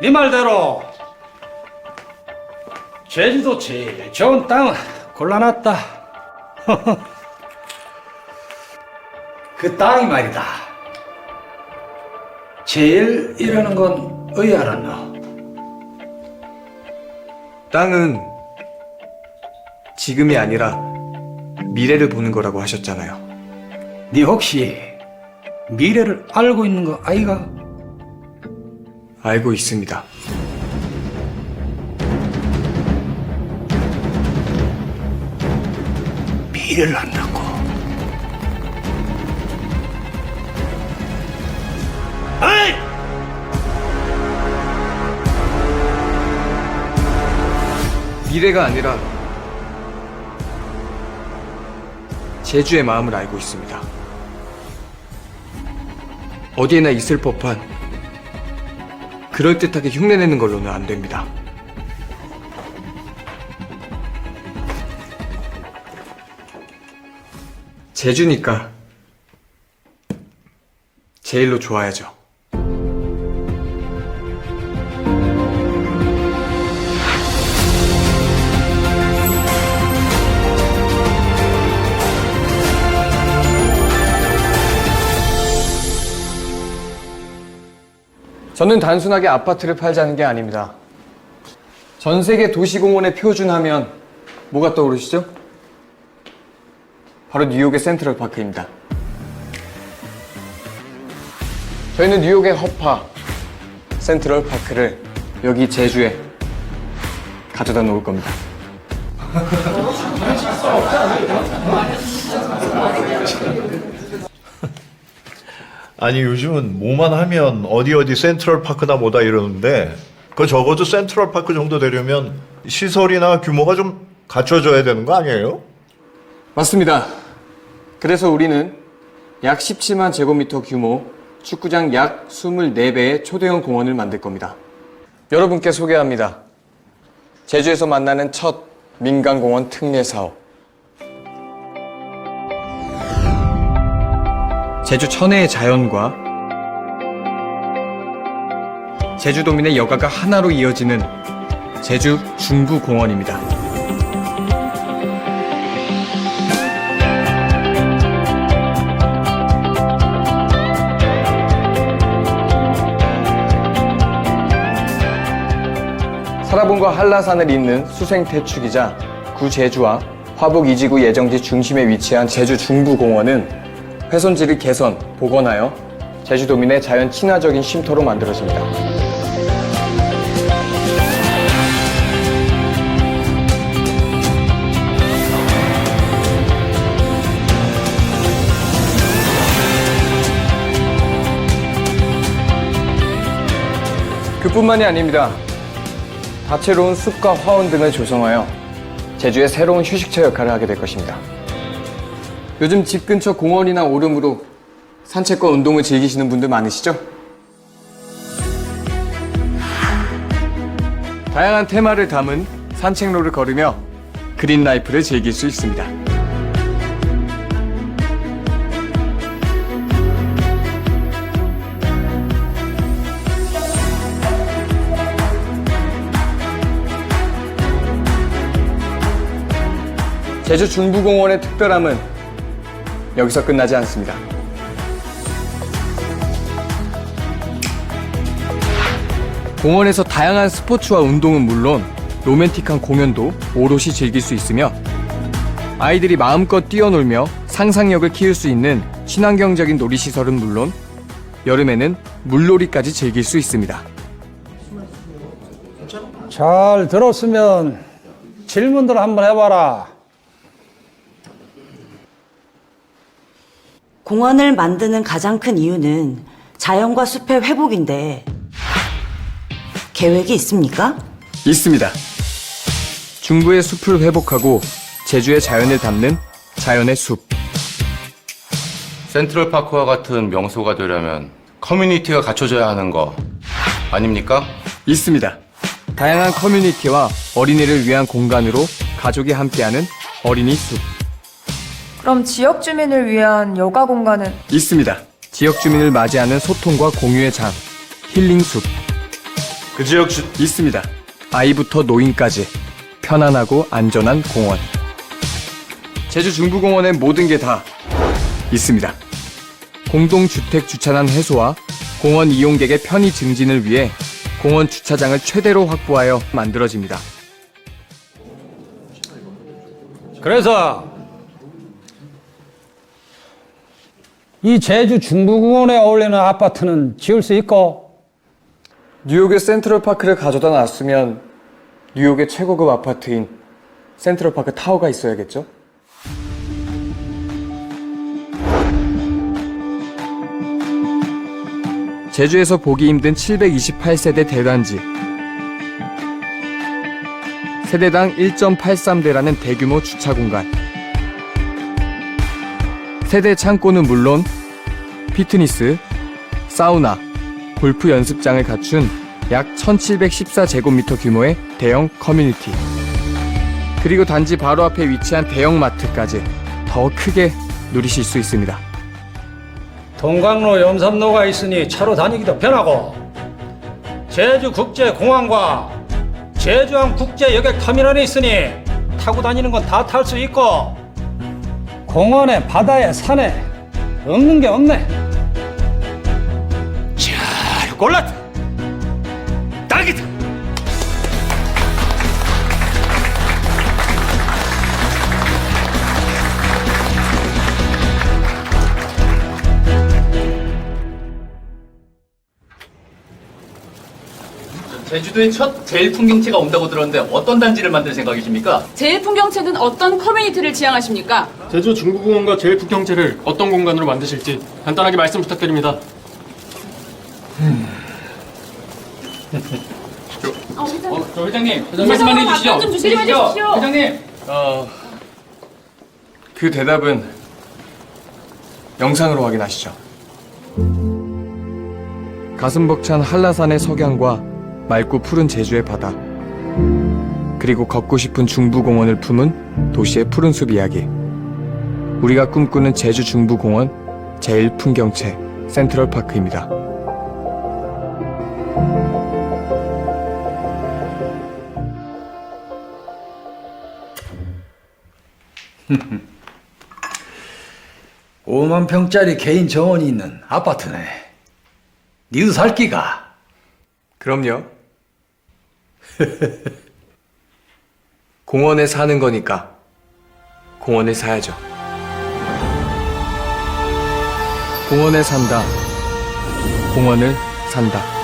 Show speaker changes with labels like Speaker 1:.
Speaker 1: 네 말대로 제주도 제일 좋은 땅 골라놨다. 그 땅이 말이다. 제일 이라는 건 알았노?
Speaker 2: 땅은 지금이 아니라 미래를 보는 거라고 하셨잖아요.
Speaker 1: 네 혹시 미래를 알고 있는 거 아이가?
Speaker 2: 알고 있습니다.
Speaker 1: 미래를 안다고. 아이!
Speaker 2: 미래가 아니라 제주의 마음을 알고 있습니다. 어디에나 있을 법한 그럴듯하게 흉내내는 걸로는 안 됩니다. 제주니까 제일로 좋아야죠. 저는 단순하게 아파트를 팔자는 게 아닙니다. 전 세계 도시공원의 표준하면 뭐가 떠오르시죠? 바로 뉴욕의 센트럴 파크입니다. 저희는 뉴욕의 허파, 센트럴 파크를 여기 제주에 가져다 놓을 겁니다.
Speaker 3: 아니 요즘은 뭐만 하면 어디 어디 센트럴 파크다 뭐다 이러는데 그 적어도 센트럴 파크 정도 되려면 시설이나 규모가 좀 갖춰져야 되는 거 아니에요?
Speaker 2: 맞습니다. 그래서 우리는 약 17만 제곱미터 규모 축구장 약 24배의 초대형 공원을 만들 겁니다. 여러분께 소개합니다. 제주에서 만나는 첫 민간공원 특례 사업. 제주 천혜의 자연과 제주도민의 여가가 하나로 이어지는 제주 중부공원입니다. 사라본과 한라산을 잇는 수생태축이자 구제주와 화북 이지구 예정지 중심에 위치한 제주 중부공원은 훼손지를 개선, 복원하여 제주도민의 자연 친화적인 쉼터로 만들어집니다. 그뿐만이 아닙니다. 다채로운 숲과 화원 등을 조성하여 제주의 새로운 휴식처 역할을 하게 될 것입니다. 요즘 집 근처 공원이나 오름으로 산책과 운동을 즐기시는 분들 많으시죠? 다양한 테마를 담은 산책로를 걸으며 그린 라이프를 즐길 수 있습니다. 제주 중부공원의 특별함은 여기서 끝나지 않습니다. 공원에서 다양한 스포츠와 운동은 물론 로맨틱한 공연도 오롯이 즐길 수 있으며 아이들이 마음껏 뛰어놀며 상상력을 키울 수 있는 친환경적인 놀이시설은 물론 여름에는 물놀이까지 즐길 수 있습니다.
Speaker 1: 잘 들었으면 질문들 한번 해봐라.
Speaker 4: 공원을 만드는 가장 큰 이유는 자연과 숲의 회복인데 계획이 있습니까?
Speaker 2: 있습니다. 중부의 숲을 회복하고 제주의 자연을 담는 자연의 숲.
Speaker 5: 센트럴 파크와 같은 명소가 되려면 커뮤니티가 갖춰져야 하는 거 아닙니까?
Speaker 2: 있습니다. 다양한 커뮤니티와 어린이를 위한 공간으로 가족이 함께하는 어린이 숲.
Speaker 6: 그럼 지역 주민을 위한 여가 공간은
Speaker 2: 있습니다. 지역 주민을 맞이하는 소통과 공유의 장, 힐링 숲. 그 지역 주... 있습니다. 아이부터 노인까지 편안하고 안전한 공원. 제주 중부공원엔 모든 게 다 있습니다. 공동주택 주차난 해소와 공원 이용객의 편의 증진을 위해 공원 주차장을 최대로 확보하여 만들어집니다.
Speaker 1: 그래서 이 제주 중부공원에 어울리는 아파트는 지을 수 있고
Speaker 2: 뉴욕의 센트럴파크를 가져다 놨으면 뉴욕의 최고급 아파트인 센트럴파크 타워가 있어야겠죠? 제주에서 보기 힘든 728세대 대단지 세대당 1.83대라는 대규모 주차 공간 세대 창고는 물론 피트니스, 사우나, 골프 연습장을 갖춘 약 1714제곱미터 규모의 대형 커뮤니티. 그리고 단지 바로 앞에 위치한 대형 마트까지 더 크게 누리실 수 있습니다.
Speaker 1: 동강로 염산로가 있으니 차로 다니기도 편하고 제주국제공항과 제주항 국제여객 터미널이 있으니 타고 다니는 건 다 탈 수 있고 공원에 바다에 산에 없는 게 없네 잘 골랐다 딱이다
Speaker 7: 제주도의 첫 제일 풍경체가 온다고 들었는데 어떤 단지를 만들 생각이십니까?
Speaker 8: 제일 풍경체는 어떤 커뮤니티를 지향하십니까?
Speaker 9: 제주 중부공원과 제일 풍경체를 어떤 공간으로 만드실지 간단하게 말씀 부탁드립니다.
Speaker 8: 어, 회장,
Speaker 7: 어, 저 회장님,
Speaker 8: 회장님
Speaker 7: 말씀만
Speaker 8: 답변
Speaker 7: 해주시죠.
Speaker 8: 좀 주시죠. 해주십시오.
Speaker 7: 회장님.
Speaker 2: 어, 그 대답은 영상으로 확인하시죠. 가슴 벅찬 한라산의 석양과 맑고 푸른 제주의 바다, 그리고 걷고 싶은 중부공원을 품은 도시의 푸른 숲 이야기. 우리가 꿈꾸는 제주 중부공원 제일 풍경체 센트럴파크입니다.
Speaker 1: 오만 평짜리 개인 정원이 있는 아파트네 니도 살 끼가
Speaker 2: 그럼요. 공원에 사는 거니까 공원에 사야죠. 공원에 산다. 공원을 산다.